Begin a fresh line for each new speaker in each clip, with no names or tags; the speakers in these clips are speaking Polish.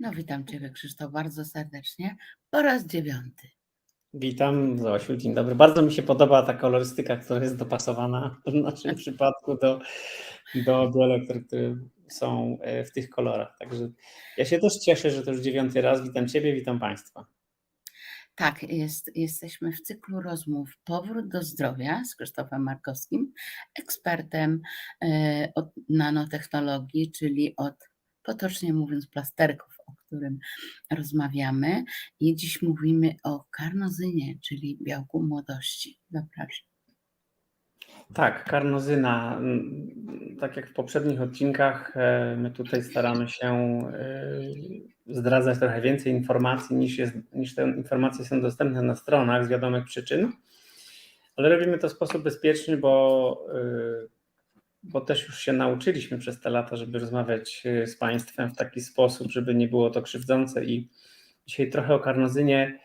No witam Ciebie Krzysztof bardzo serdecznie po raz dziewiąty.
Witam, Zosiu, dzień dobry. Bardzo mi się podoba ta kolorystyka, która jest dopasowana w naszym przypadku do, do biolektor, które są e, w tych kolorach. Także ja się też cieszę, że to już dziewiąty raz. Witam Ciebie, witam Państwa.
Tak, jest, jesteśmy w cyklu rozmów Powrót do zdrowia z Krzysztofem Markowskim, ekspertem e, od nanotechnologii, czyli od potocznie mówiąc plasterków, którym rozmawiamy. I dziś mówimy o karnozynie, czyli białku młodości. Zapraszam.
Tak, karnozyna. Tak jak w poprzednich odcinkach, e, my tutaj staramy się e, zdradzać trochę więcej informacji niż, jest, niż te informacje są dostępne na stronach z wiadomych przyczyn, ale robimy to w sposób bezpieczny, bo, e, bo też już się nauczyliśmy przez te lata, żeby rozmawiać e, z Państwem w taki sposób, żeby nie było to krzywdzące i dzisiaj trochę o karnozynie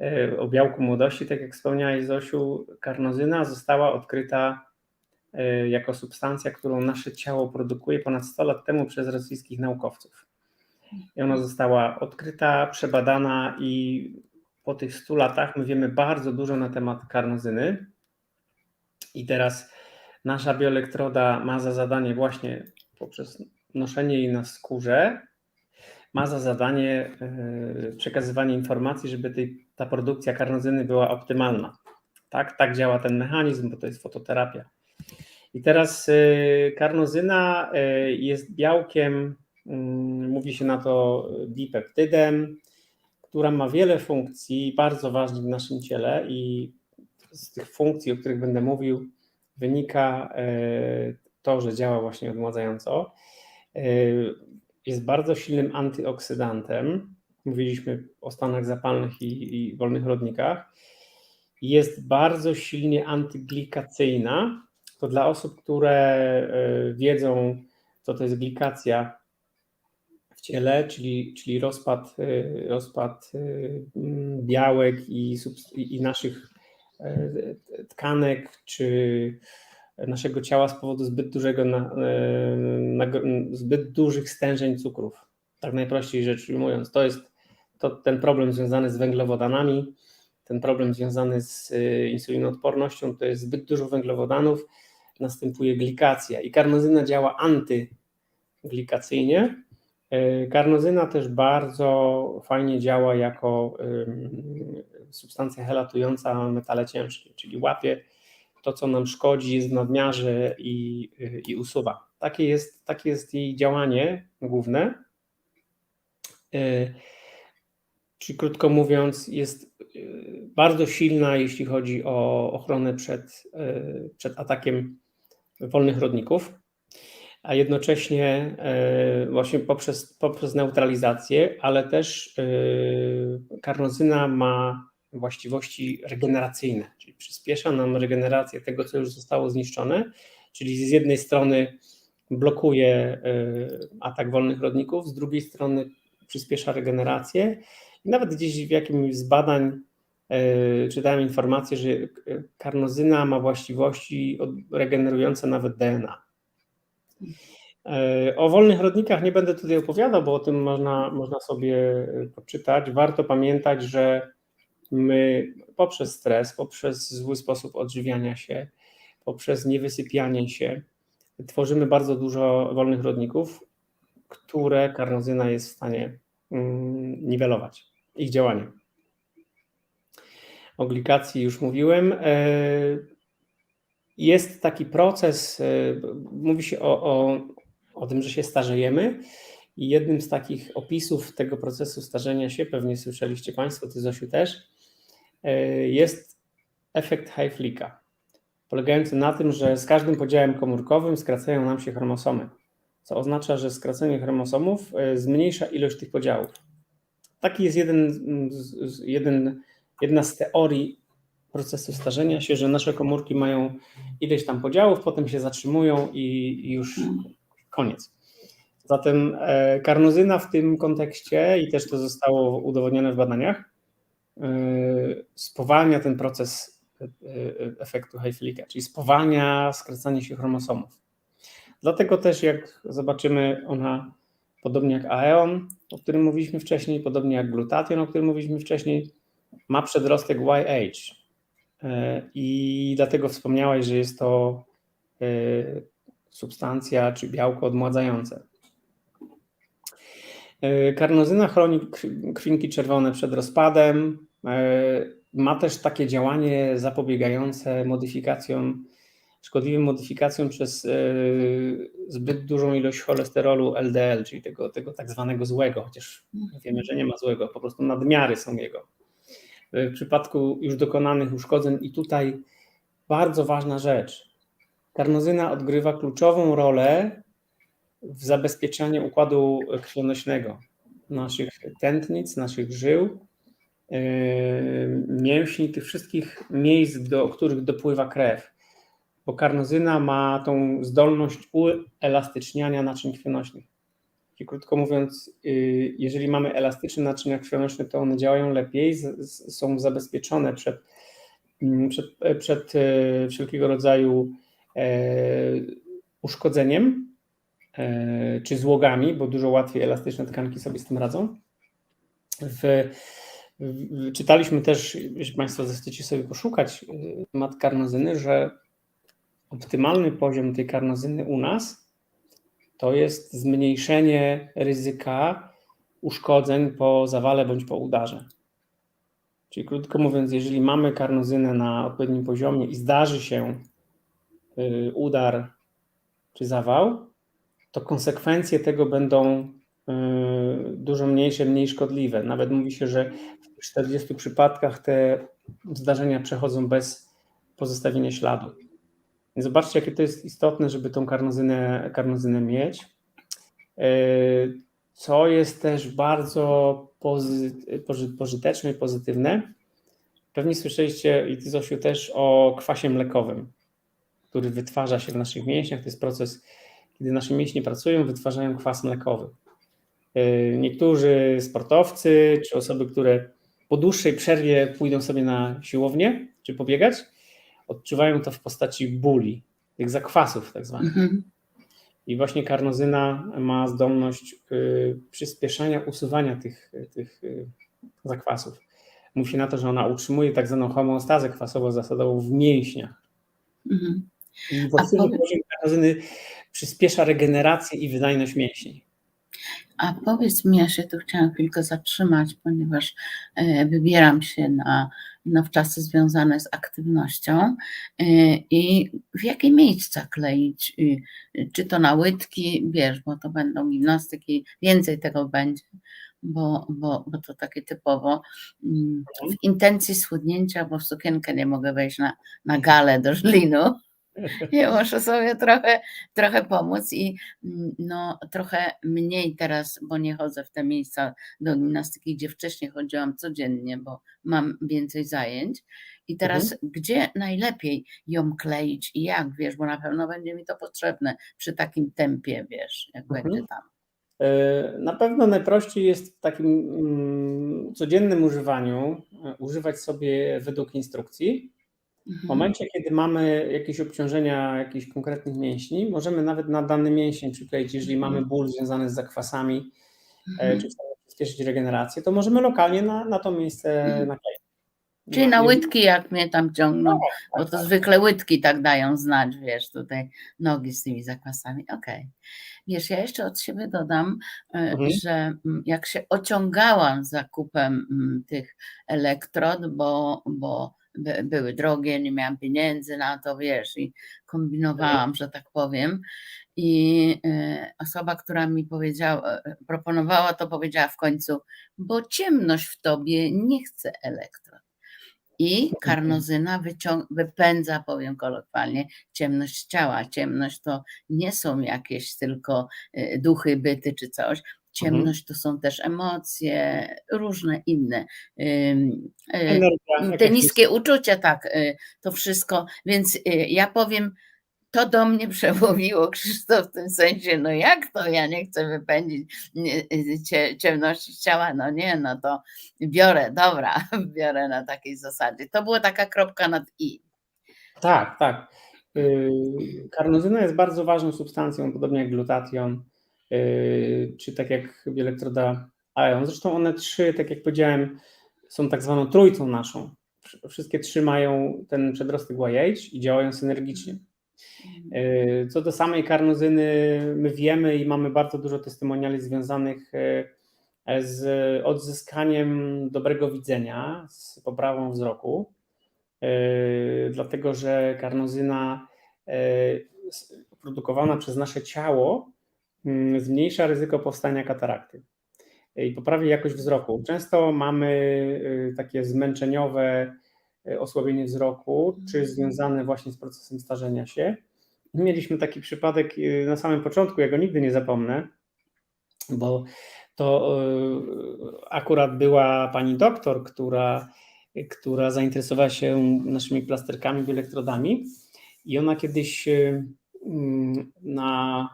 e, o białku młodości, tak jak wspomniałeś Zosiu, karnozyna została odkryta e, jako substancja, którą nasze ciało produkuje ponad 100 lat temu przez rosyjskich naukowców. I ona została odkryta, przebadana i po tych 100 latach my wiemy bardzo dużo na temat karnozyny. I teraz nasza bioelektroda ma za zadanie właśnie poprzez noszenie jej na skórze, ma za zadanie e, przekazywanie informacji, żeby tej, ta produkcja karnozyny była optymalna. Tak, tak działa ten mechanizm, bo to jest fototerapia. I teraz e, karnozyna e, jest białkiem, mm, mówi się na to dipeptydem, która ma wiele funkcji bardzo ważnych w naszym ciele i z tych funkcji, o których będę mówił, wynika to, że działa właśnie odmładzająco jest bardzo silnym antyoksydantem. Mówiliśmy o stanach zapalnych i, i wolnych rodnikach. Jest bardzo silnie antyglikacyjna. To dla osób, które e, wiedzą, co to jest glikacja w ciele, czyli, czyli rozpad, e, rozpad e, białek i, i naszych tkanek, czy naszego ciała z powodu zbyt dużego na, na, zbyt dużych stężeń cukrów. Tak najprościej rzecz ujmując, to jest to ten problem związany z węglowodanami, ten problem związany z insulinoodpornością, to jest zbyt dużo węglowodanów, następuje glikacja i karnozyna działa antyglikacyjnie. Karnozyna też bardzo fajnie działa jako substancja helatująca metale ciężkie, czyli łapie to, co nam szkodzi, jest w nadmiarze i, i usuwa. Takie jest, takie jest jej działanie główne. Czyli krótko mówiąc, jest bardzo silna, jeśli chodzi o ochronę przed, przed atakiem wolnych rodników, a jednocześnie właśnie poprzez, poprzez neutralizację, ale też karnozyna ma właściwości regeneracyjne, czyli przyspiesza nam regenerację tego, co już zostało zniszczone, czyli z jednej strony blokuje atak wolnych rodników, z drugiej strony przyspiesza regenerację. I nawet gdzieś w jakimś z badań czytałem informację, że karnozyna ma właściwości regenerujące nawet DNA. O wolnych rodnikach nie będę tutaj opowiadał, bo o tym można, można sobie poczytać. Warto pamiętać, że my poprzez stres, poprzez zły sposób odżywiania się, poprzez niewysypianie się, tworzymy bardzo dużo wolnych rodników, które karnozyna jest w stanie niwelować, ich działanie. O glikacji już mówiłem. Jest taki proces, mówi się o, o, o tym, że się starzejemy, i jednym z takich opisów tego procesu starzenia się, pewnie słyszeliście Państwo, Ty Zosiu też, jest efekt Hayflicka, polegający na tym, że z każdym podziałem komórkowym skracają nam się chromosomy, co oznacza, że skracenie chromosomów zmniejsza ilość tych podziałów. Taki jest jeden, jeden, jedna z teorii procesu starzenia się, że nasze komórki mają ileś tam podziałów, potem się zatrzymują i, już koniec. Zatem karnozyna w tym kontekście, i też to zostało udowodnione w badaniach, spowalnia ten proces efektu Hayflicka, czyli spowalnia skracanie się chromosomów. Dlatego też, jak zobaczymy, ona podobnie jak aeon, o którym mówiliśmy wcześniej, podobnie jak glutation, o którym mówiliśmy wcześniej, ma przedrostek YH. I dlatego wspomniałeś, że jest to substancja czy białko odmładzające. E, karnozyna chroni krwinki czerwone przed rozpadem. Ma też takie działanie zapobiegające modyfikacjom, szkodliwym modyfikacjom przez zbyt dużą ilość cholesterolu LDL, czyli tego, tego tak zwanego złego, chociaż wiemy, że nie ma złego, po prostu nadmiary są jego w przypadku już dokonanych uszkodzeń. I tutaj bardzo ważna rzecz. Karnozyna odgrywa kluczową rolę w zabezpieczaniu układu krwionośnego, naszych tętnic, naszych żył, yy, mięśni, tych wszystkich miejsc, do których dopływa krew. Bo karnozyna ma tą zdolność uelastyczniania naczyń krwionośnych. I krótko mówiąc, y, jeżeli mamy elastyczne naczynia krwionośne, to one działają lepiej, są zabezpieczone przed, mm, przed, przed e, wszelkiego rodzaju e, uszkodzeniem czy złogami, bo dużo łatwiej elastyczne tkanki sobie z tym radzą. W, w, czytaliśmy też, jeśli Państwo zechcecie sobie poszukać mat karnozyny, że optymalny poziom tej karnozyny u nas to jest zmniejszenie ryzyka uszkodzeń po zawale bądź po udarze. Czyli krótko mówiąc, jeżeli mamy karnozynę na odpowiednim poziomie i zdarzy się y, udar czy zawał, to konsekwencje tego będą y, dużo mniejsze, mniej szkodliwe. Nawet mówi się, że w 40 przypadkach te zdarzenia przechodzą bez pozostawienia śladu. Zobaczcie, jakie to jest istotne, żeby tą karnozynę, karnozynę mieć. E, co jest też bardzo pozy, pożyteczne i pozytywne. Pewnie słyszeliście, i ty Zosiu, też o kwasie mlekowym, który wytwarza się w naszych mięśniach. To jest proces, kiedy nasze mięśnie pracują, wytwarzają kwas mlekowy. E, niektórzy sportowcy, czy osoby, które po dłuższej przerwie pójdą sobie na siłownię, czy pobiegać, odczuwają to w postaci bóli, tych zakwasów tak zwanych. Mhm. I właśnie karnozyna ma zdolność y, przyspieszania usuwania tych, tych y, zakwasów. Mówi się na to, że ona utrzymuje tak zwaną homeostazę kwasowo-zasadową w mięśniach. Mhm. I właściwie poziom karnozyny przyspiesza regenerację i wydajność mięśni.
A powiedz mi, ja się tu chciałam chwilkę zatrzymać, ponieważ e, wybieram się na, na wczasy związane z aktywnością e, i w jakie miejsca kleić? Czy to na łydki, wiesz, bo to będą gimnastyki, więcej tego będzie, bo, bo, bo to takie typowo mm, w intencji schudnięcia, bo w sukienkę nie mogę wejść na, na galę do żlinu ja muszę sobie trochę, trochę pomóc i mm, no, trochę mniej teraz, bo nie chodzę w te miejsca do gimnastyki, gdzie wcześniej chodziłam codziennie, bo mam więcej zajęć. I teraz mhm. gdzie najlepiej ją kleić i jak, wiesz, bo na pewno będzie mi to potrzebne przy takim tempie, wiesz, jak mhm. będzie tam.
E, na pewno najprościej jest w takim mm, codziennym używaniu e, używać sobie według instrukcji w mhm. momencie, kiedy mamy jakieś obciążenia jakichś konkretnych mięśni, możemy nawet na dany mięsień przykleić, jeżeli mhm. mamy ból związany z zakwasami, e, mhm. czy chcemy przyspieszyć regenerację, to możemy lokalnie na, na to miejsce nakleić.
Czyli na łydki, jak mnie tam ciągną, no, bo to tak. zwykle łydki tak dają znać, wiesz, tutaj nogi z tymi zakwasami. Okej. Okay. Wiesz, ja jeszcze od siebie dodam, e, mhm. że mm, jak się ociągałam zakupem mm, tych elektrod, bo, bo by, były drogie, nie miałam pieniędzy na to, wiesz, i kombinowałam, że tak powiem. I e, osoba, która mi powiedziała, proponowała to, powiedziała w końcu, bo ciemność w tobie nie chce elektrod. I karnozyna wyciąg- wypędza, powiem kolokwialnie, ciemność ciała. Ciemność to nie są jakieś tylko e, duchy, byty czy coś. Ciemność to są też emocje, różne inne. Energia, te niskie uczucia, tak, y, to wszystko. Więc y, ja powiem, to do mnie przemówiło Krzysztof w tym sensie, no jak to ja nie chcę wypędzić y, ciemności ciała, no nie, no to biorę, dobra, biorę na takiej zasadzie. To była taka kropka nad i.
Tak, tak. Karnozyna jest bardzo ważną substancją, podobnie jak glutation czy tak jak bielektroda Ion. Zresztą one trzy, tak jak powiedziałem, są tak zwaną trójcą naszą. Wszystkie trzy mają ten przedrostek YH i działają synergicznie. Yy, Co do samej karnozyny, my wiemy i mamy bardzo dużo testymoniali związanych yy, z odzyskaniem dobrego widzenia, z poprawą wzroku, yy, dlatego że karnozyna yy, produkowana przez nasze ciało zmniejsza ryzyko powstania katarakty i poprawia jakość wzroku. Często mamy yy, takie zmęczeniowe yy, osłabienie wzroku, czy związane właśnie z procesem starzenia się. Mieliśmy taki przypadek yy, na samym początku, ja go nigdy nie zapomnę, bo to akurat była pani doktor, która, która zainteresowała się naszymi plasterkami, bioelektrodami i ona kiedyś mm, na,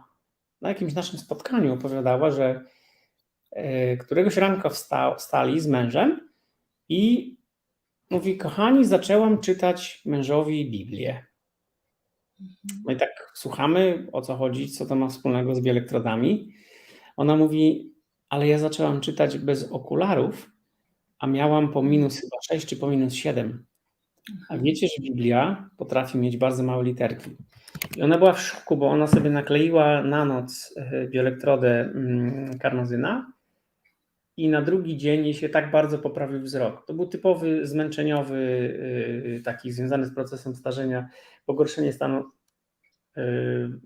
na jakimś naszym spotkaniu opowiadała, że yy, któregoś ranka wsta, wstali z mężem i mówi, kochani, zaczęłam czytać mężowi Biblię. No i tak słuchamy, o co chodzi, co to ma wspólnego z bioelektrodami. Ona mówi, ale ja zaczęłam czytać bez okularów, a miałam po minus chyba 6 czy po minus 7. A wiecie, że Biblia potrafi mieć bardzo małe literki. I ona była w szoku, bo ona sobie nakleiła na noc e, bioelektrodę mm, karnozyna i na drugi dzień jej się tak bardzo poprawił wzrok. To był typowy zmęczeniowy, y, taki związany z procesem starzenia, pogorszenie stanu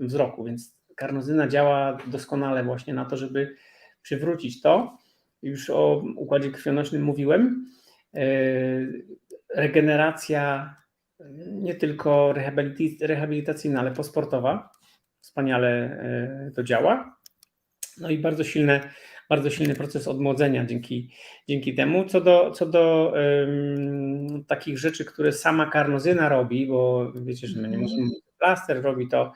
wzroku, więc karnozyna działa doskonale właśnie na to, żeby przywrócić to. Już o układzie krwionośnym mówiłem. Regeneracja nie tylko rehabilitac- rehabilitacyjna, ale posportowa. Wspaniale y, to działa. No i bardzo silne, bardzo silny proces odmłodzenia dzięki, dzięki temu. Co do, co do ym, takich rzeczy, które sama karnozyna robi, bo wiecie, że my nie możemy plaster robi to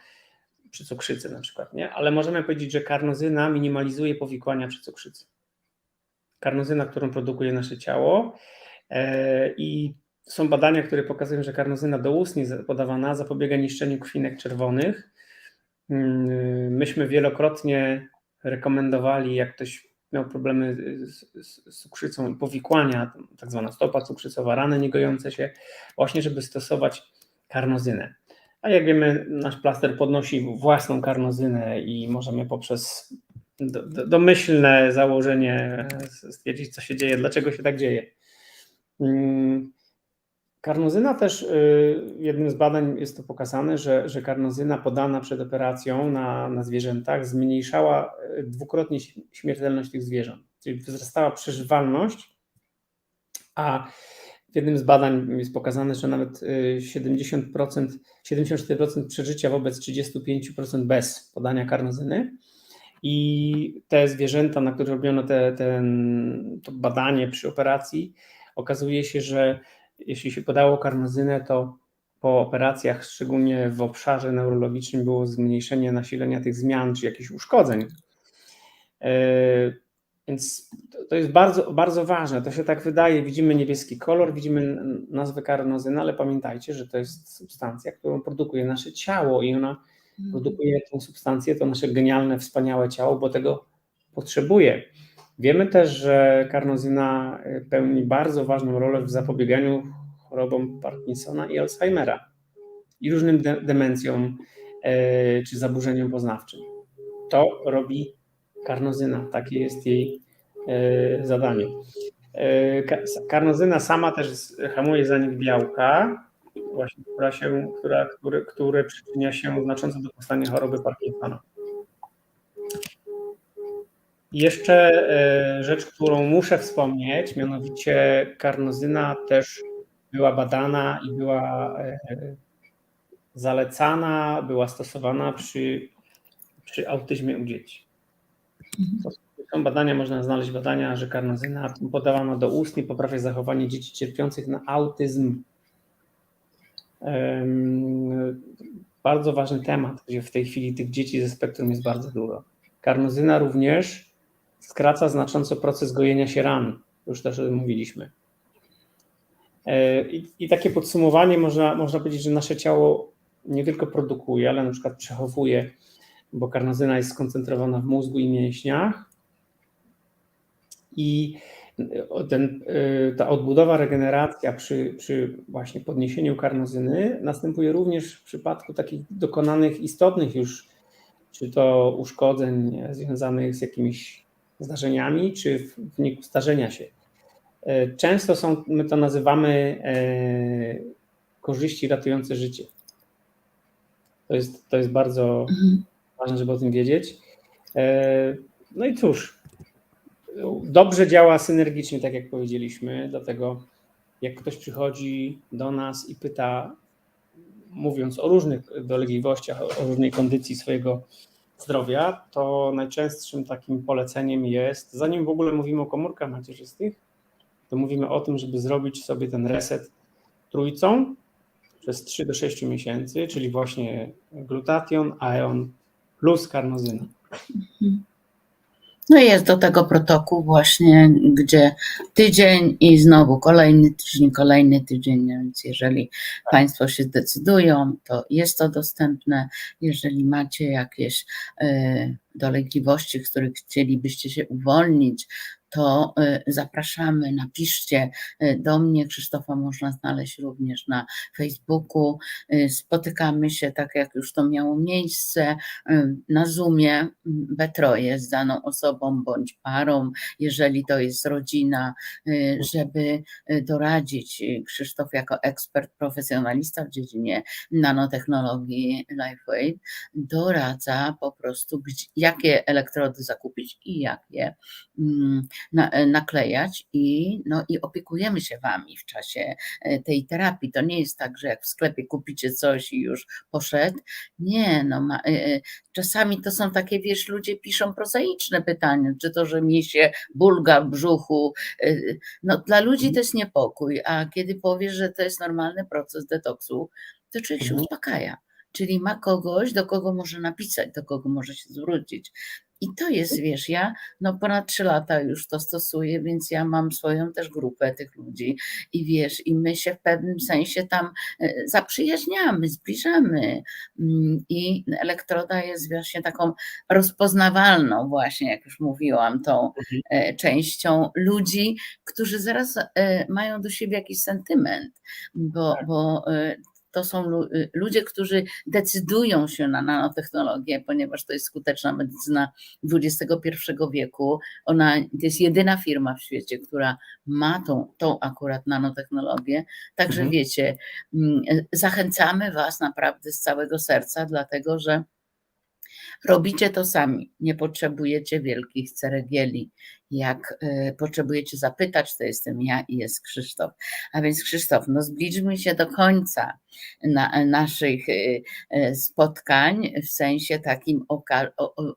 przy cukrzycy na przykład, nie? Ale możemy powiedzieć, że karnozyna minimalizuje powikłania przy cukrzycy. Karnozyna, którą produkuje nasze ciało e, i są badania, które pokazują, że karnozyna doustnie podawana zapobiega niszczeniu krwinek czerwonych. Mm, Myśmy wielokrotnie rekomendowali, jak ktoś miał problemy z, z, z cukrzycą i powikłania, tak zwana stopa cukrzycowa, rany niegojące się, właśnie żeby stosować karnozynę. A jak wiemy, nasz plaster podnosi własną karnozynę i możemy poprzez do, do, domyślne założenie stwierdzić, co się dzieje, dlaczego się tak dzieje. Karnozyna też, y, jednym z badań jest to pokazane, że, że karnozyna podana przed operacją na, na zwierzętach zmniejszała y, dwukrotnie śm- śmiertelność tych zwierząt, czyli wzrastała przeżywalność, a w jednym z badań jest pokazane, że nawet y, 70%, 74% przeżycia wobec 35% bez podania karnozyny. I te zwierzęta, na które robiono te, ten, to badanie przy operacji, okazuje się, że jeśli się podało karnozynę, to po operacjach, szczególnie w obszarze neurologicznym, było zmniejszenie nasilenia tych zmian czy jakichś uszkodzeń. Yy, Więc to- jest bardzo, bardzo ważne. To się tak wydaje. Widzimy niebieski kolor, widzimy nazwę karnozyna, ale pamiętajcie, że to jest substancja, którą produkuje nasze ciało i ona produkuje tą substancję, to nasze genialne, wspaniałe ciało, bo tego potrzebuje. Wiemy też, że karnozyna y, pełni bardzo ważną rolę w zapobieganiu chorobom Parkinsona i Alzheimera i różnym de- demencjom e, czy zaburzeniom poznawczym. To robi karnozyna, takie jest jej e, zadanie. E, ka- Karnozyna sama też hamuje zanik białka, właśnie, która się, która, które, które przyczynia się znacząco do powstania choroby Parkinsona. Jeszcze e, rzecz, którą muszę wspomnieć, mianowicie karnozyna też była badana i była e, zalecana, była stosowana przy, przy autyzmie u dzieci. Są badania, można znaleźć badania, że karnozyna podawana do ustnie poprawia zachowanie dzieci cierpiących na autyzm. Bardzo ważny temat, gdzie w tej chwili tych dzieci ze spektrum jest bardzo dużo. Karnozyna również skraca znacząco proces gojenia się ran. Już też o tym mówiliśmy. E, I, I takie podsumowanie można, można powiedzieć, że nasze ciało nie tylko produkuje, ale na przykład przechowuje bo karnozyna jest skoncentrowana w mózgu i mięśniach. I ten, ta odbudowa, regeneracja przy, przy właśnie podniesieniu karnozyny następuje również w przypadku takich dokonanych istotnych już, czy to uszkodzeń związanych z jakimiś zdarzeniami, czy w wyniku starzenia się. Często są, my to nazywamy e, korzyści ratujące życie. To jest, to jest bardzo mhm. ważne, żeby o tym wiedzieć. E, no i cóż, dobrze działa synergicznie, tak jak powiedzieliśmy, dlatego jak ktoś przychodzi do nas i pyta, mówiąc o różnych dolegliwościach, o różnej kondycji swojego zdrowia, to najczęstszym takim poleceniem jest, zanim w ogóle mówimy o komórkach macierzystych, to mówimy o tym, żeby zrobić sobie ten reset trójcą przez 3 do 6 miesięcy, czyli właśnie glutation, ion plus karnozyna.
No i jest do tego protokół właśnie, gdzie tydzień i znowu kolejny tydzień, kolejny tydzień, więc jeżeli Państwo się zdecydują, to jest to dostępne. Jeżeli macie jakieś y, dolegliwości, z których chcielibyście się uwolnić, to y, zapraszamy, napiszcie y, do mnie. Krzysztofa można znaleźć również na Facebooku. Y, spotykamy się, tak jak już to miało miejsce, na Zoomie we troje z daną osobą bądź parą, jeżeli to jest rodzina, żeby doradzić. Krzysztof jako ekspert, profesjonalista w dziedzinie nanotechnologii LifeWave doradza po prostu, jakie elektrody zakupić i jak je mm, e, naklejać i, no, i opiekujemy się Wami w czasie e, tej terapii. To nie jest tak, że jak w sklepie kupicie coś i już poszedł. Nie, no ma, e, czasami to są takie, wiesz, ludzie piszą prozaiczne pytania, czy to, że mi się bulga w brzuchu. No, dla ludzi to jest niepokój, a kiedy powiesz, że to jest normalny proces detoksu, to człowiek się mhm. uspokaja czyli ma kogoś, do kogo może napisać, do kogo może się zwrócić. I to jest, wiesz, ja no ponad trzy lata już to stosuję, więc ja mam swoją też grupę tych ludzi i wiesz, i my się w pewnym sensie tam e, zaprzyjaźniamy, zbliżamy mm, i elektroda jest właśnie taką rozpoznawalną właśnie, jak już mówiłam, tą mhm. e, częścią ludzi, którzy zaraz e, mają do siebie jakiś sentyment, bo, tak. bo to są y, ludzie, którzy decydują się na nanotechnologię, ponieważ to jest skuteczna medycyna XXI wieku. Ona to jest jedyna firma w świecie, która ma tą, tą akurat nanotechnologię. Także mhm. wiecie, mm, zachęcamy Was naprawdę z całego serca, dlatego że Robicie to sami, nie potrzebujecie wielkich ceregieli. Jak y, potrzebujecie zapytać, to jestem ja i jest Krzysztof. A więc Krzysztof, no zbliżmy się do końca na, naszych y, y, spotkań w sensie takim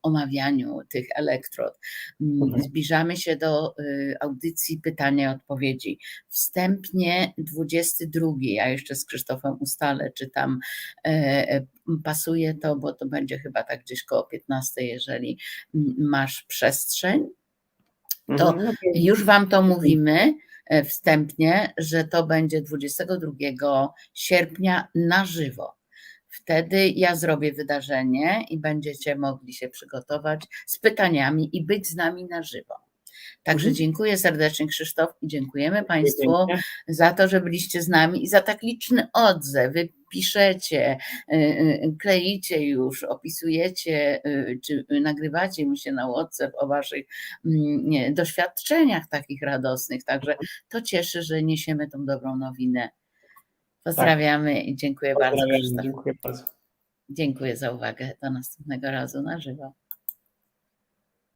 omawianiu tych elektrod. Mm, mhm. Zbliżamy się do audycji pytania i odpowiedzi. Wstępnie 22, ja jeszcze z Krzysztofem ustalę, czy tam e, e, pasuje to, bo to będzie chyba tak gdzieś koło 15, jeżeli masz przestrzeń, to mhm, już Wam to mówimy e, wstępnie, że to będzie 22 sierpnia na żywo. Wtedy ja zrobię wydarzenie i będziecie mogli się przygotować z pytaniami i być z nami na żywo. Także mhm. dziękuję serdecznie Krzysztof i dziękujemy Państwu za to, że byliście z nami i za tak liczny odzew. Piszecie, y, y, kleicie już, opisujecie, y, czy nagrywacie mi się na WhatsApp o Waszych mm, doświadczeniach takich radosnych. Także to cieszy, że niesiemy tą dobrą nowinę. Pozdrawiamy tak. i dziękuję bardzo.
Dziękuję bardzo.
Dziękuję za uwagę. Do następnego razu na żywo.